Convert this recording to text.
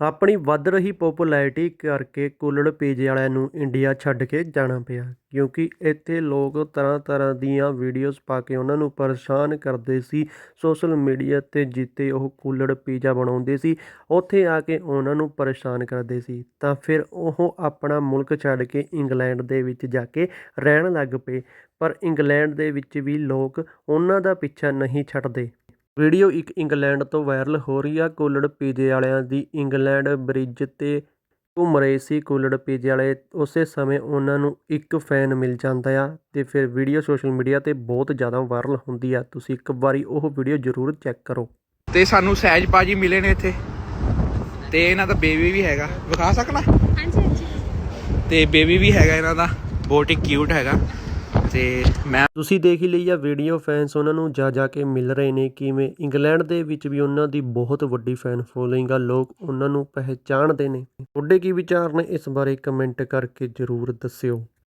ਆਪਣੀ ਵੱਧ ਰਹੀ ਪੋਪੂਲੈਰਿਟੀ ਕਰਕੇ ਕੁੱਲੜ ਪੀਜ਼ੇ ਵਾਲਿਆਂ ਨੂੰ ਇੰਡੀਆ ਛੱਡ ਕੇ ਜਾਣਾ ਪਿਆ, ਕਿਉਂਕਿ ਇੱਥੇ ਲੋਕ ਤਰ੍ਹਾਂ ਤਰ੍ਹਾਂ ਦੀਆਂ ਵੀਡੀਓਜ਼ ਪਾ ਕੇ ਉਹਨਾਂ ਨੂੰ ਪਰੇਸ਼ਾਨ ਕਰਦੇ ਸੀ ਸੋਸ਼ਲ ਮੀਡੀਆ 'ਤੇ ਜਿੱਥੇ ਉਹ ਕੁੱਲੜ ਪੀਜ਼ਾ ਬਣਾਉਂਦੇ ਸੀ, ਉੱਥੇ ਆ ਕੇ ਉਹਨਾਂ ਨੂੰ ਪਰੇਸ਼ਾਨ ਕਰਦੇ ਸੀ। ਤਾਂ ਫਿਰ ਉਹ ਆਪਣਾ ਮੁਲਕ ਛੱਡ ਕੇ ਇੰਗਲੈਂਡ ਦੇ ਵਿੱਚ ਜਾ ਕੇ ਰਹਿਣ ਲੱਗ ਪਏ, ਪਰ ਇੰਗਲੈਂਡ ਦੇ ਵਿੱਚ ਵੀ ਲੋਕ ਉਹਨਾਂ ਦਾ ਪਿੱਛਾ ਨਹੀਂ ਛੱਡਦੇ। ਵੀਡੀਓ ਇੱਕ ਇੰਗਲੈਂਡ ਤੋਂ ਵਾਇਰਲ ਹੋ ਰਹੀ ਆ। ਕੁੱਲੜ ਪੀਜ਼ੇ ਵਾਲਿਆਂ ਦੀ ਇੰਗਲੈਂਡ ਬ੍ਰਿਜ 'ਤੇ ਘੁੰਮ ਰਹੇ ਸੀ। ਕੁੱਲੜ ਪੀਜ਼ੇ ਵਾਲੇ ਉਸੇ ਸਮੇਂ ਉਹਨਾਂ ਨੂੰ ਇੱਕ ਫੈਨ ਮਿਲ ਜਾਂਦਾ ਆ ਤੇ ਫਿਰ ਵੀਡੀਓ ਸੋਸ਼ਲ ਮੀਡੀਆ ਤੇ ਬਹੁਤ ਜ਼ਿਆਦਾ ਵਾਇਰਲ ਹੁੰਦੀ ਆ। ਤੁਸੀਂ ਇੱਕ ਵਾਰੀ ਉਹ ਵੀਡੀਓ ਜ਼ਰੂਰ ਚੈੱਕ ਕਰੋ। ਤੇ ਸਾਨੂੰ ਸਹਿਜ ਬਾਜੀ ਮਿਲੇ ਨੇ ਇੱਥੇ। ਤੇ ਇਹਨਾਂ ਦਾ ਬੇਬੀ ਵੀ ਹੈਗਾ। ਵਿਖਾ ਸਕਣਾ ਹਾਂਜੀ ਹਾਂਜੀ। ਤੇ ਬੇਬੀ ਵੀ ਹੈਗਾ ਇਹਨਾਂ ਦਾ। ਬਹੁਤ ਹੀ ਕਿਊਟ ਹੈਗਾ। ਤੇ ਮੈਂ ਤੁਸੀਂ ਦੇਖ ਹੀ ਲਈ ਆ ਵੀਡੀਓ ਫੈਨਸ ਉਹਨਾਂ ਨੂੰ ਜਾ ਜਾ ਕੇ ਮਿਲ ਰਹੇ ਨੇ ਕਿਵੇਂ ਇੰਗਲੈਂਡ ਦੇ ਵਿੱਚ ਵੀ ਉਹਨਾਂ ਦੀ ਬਹੁਤ ਵੱਡੀ ਫੈਨ ਫੋਲੋਇੰਗ ਆ, ਲੋਕ ਉਹਨਾਂ ਨੂੰ ਪਹਿਚਾਣਦੇ ਨੇ। ਤੁਹਾਡੇ ਕੀ ਵਿਚਾਰ ਨੇ? ਇਸ ਬਾਰੇ ਕਮੈਂਟ ਕਰਕੇ ਜ਼ਰੂਰ ਦੱਸਿਓ।